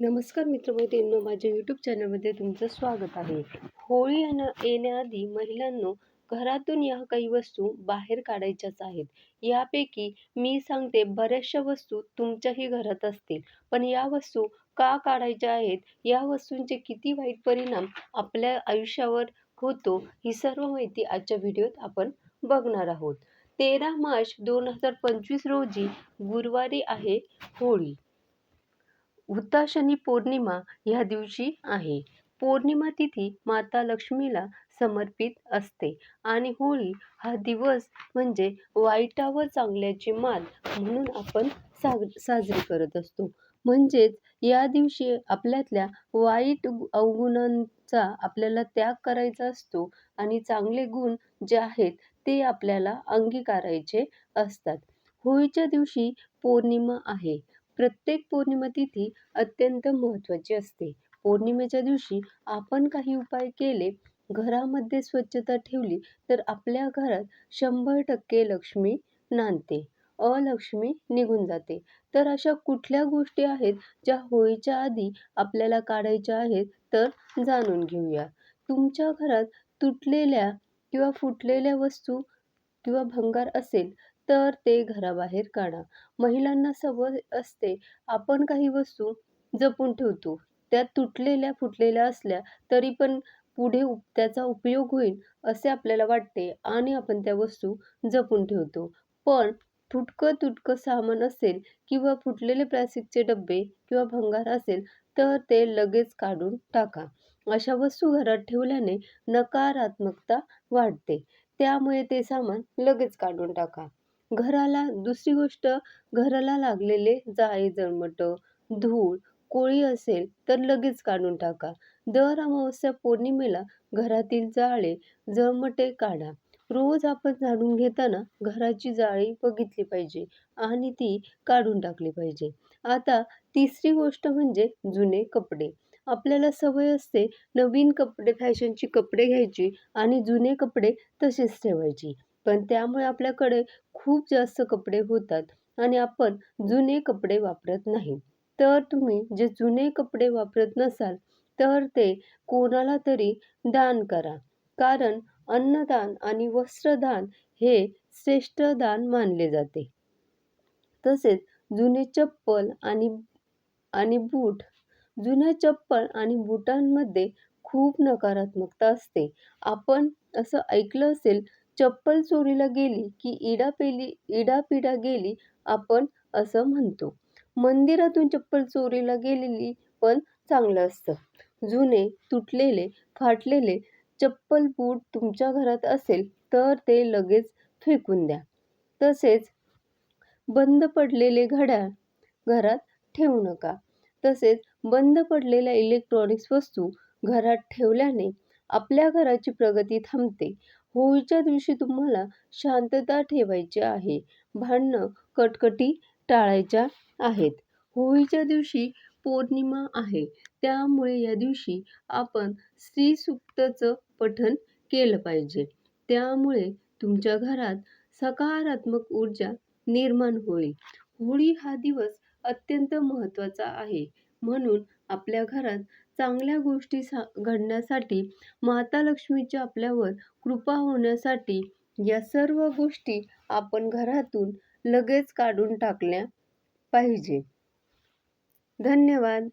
नमस्कार मित्रमैत्रिणींनो माझ्या यूट्यूब चॅनलमध्ये तुमचं स्वागत आहे. होळी येण्याआधी महिलांनो घरातून या काही वस्तू बाहेर काढायच्याच आहेत. यापैकी मी सांगते बऱ्याचशा वस्तू तुमच्याही घरात असतील. पण या वस्तू का काढायच्या आहेत? या वस्तूंचे किती वाईट परिणाम आपल्या आयुष्यावर होतो ही सर्व माहिती आजच्या व्हिडिओत आपण बघणार आहोत. तेरा मार्च दोन हजार पंचवीस रोजी गुरुवारी आहे होळी. हुताशनी पौर्णिमा ह्या दिवशी आहे. पौर्णिमा तिथी माता लक्ष्मीला समर्पित असते आणि होळी हा दिवस म्हणजे वाईटावर चांगल्याची मात म्हणून आपण साग साजरी करत असतो. म्हणजेच या दिवशी आपल्यातल्या वाईट अवगुणांचा आपल्याला त्याग करायचा असतो आणि चांगले गुण जे आहेत ते आपल्याला अंगीकारायचे असतात. होळीच्या दिवशी पौर्णिमा आहे. प्रत्येक पौर्णिमा तिथी अत्यंत महत्त्वाची असते. पौर्णिमेच्या दिवशी आपण काही उपाय केले घरामध्ये स्वच्छता ठेवली तर आपल्या घरात शंभर टक्के लक्ष्मी नांदते. अलक्ष्मी निघून जाते. तर अशा कुठल्या गोष्टी आहेत ज्या होळीच्या आधी आपल्याला काढायच्या आहेत तर जाणून घेऊया. तुमच्या घरात तुटलेल्या किंवा फुटलेल्या वस्तू किंवा भंगार असेल तर ते घराबाहेर काढा. महिलांना सवय असते. आपण काही वस्तू जपून ठेवतो. त्या तुटलेल्या फुटलेल्या असल्या तरी पण पुढे उप त्याचा उपयोग होईल असे आपल्याला वाटते आणि आपण त्या वस्तू जपून ठेवतो. पण फुटकं तुटकं सामान असेल किंवा फुटलेले प्लास्टिकचे डबे किंवा भंगार असेल तर ते लगेच काढून टाका. अशा वस्तू घरात ठेवल्याने नकारात्मकता वाढते. त्यामुळे ते सामान लगेच काढून टाका. घराला दुसरी गोष्ट घराला लागलेले जाळे जळमट धूळ कोळी असेल तर लगेच काढून टाका. दर अमावस्या पौर्णिमेला घरातील जाळे जळमटे काढा. रोज आपण झाडून घेताना घराची जाळी बघितली पाहिजे आणि ती काढून टाकली पाहिजे. आता तिसरी गोष्ट म्हणजे जुने कपडे. आपल्याला सवय असते नवीन कपडे फॅशनची कपडे घ्यायची आणि जुने कपडे तसेच ठेवायची. पण त्यामुळे आपल्याकडे खूप जास्त कपडे होतात आणि आपण जुने कपडे वापरत नाही. तर तुम्ही जे जुने कपडे वापरत नसाल तर ते कोणाला तरी दान करा. कारण अन्नदान आणि वस्त्रदान हे श्रेष्ठ दान मानले जाते. तसेच जुने चप्पल आणि आणि बूट जुन्या चप्पल आणि बुटांमध्ये खूप नकारात्मकता असते. आपण असं ऐकलं असेल चप्पल चोरीला गेली की इडापेली इडापिडा गेली आपण असं म्हणतो. मंदिरातून चप्पल चोरीला गेलेली पण चांगलं असतं. जुने तुटलेले फाटलेले चप्पल बूट तुमच्या घरात असेल तर ते लगेच फेकून द्या. तसेच बंद पडलेले घड्याळ घरात ठेवू नका. तसेच बंद पडलेल्या इलेक्ट्रॉनिक्स वस्तू घरात ठेवल्याने आपल्या घराची प्रगती थांबते. होळीच्या दिवशी तुम्हाला शांतता ठेवायची आहे. भांडणं कटकटी टाळायच्या आहेत. होळीच्या दिवशी पौर्णिमा आहे. त्यामुळे या दिवशी आपण स्त्री सूक्तचं पठण केलं पाहिजे. त्यामुळे तुमच्या घरात सकारात्मक ऊर्जा निर्माण होईल. होळी हा दिवस अत्यंत महत्त्वाचा आहे. म्हणून आपल्या घरात चांगल्या गोष्टी सा घडण्यासाठी माता लक्ष्मीची आपल्यावर कृपा होण्यासाठी या सर्व गोष्टी आपण घरातून लगेच काढून टाकल्या पाहिजे. धन्यवाद.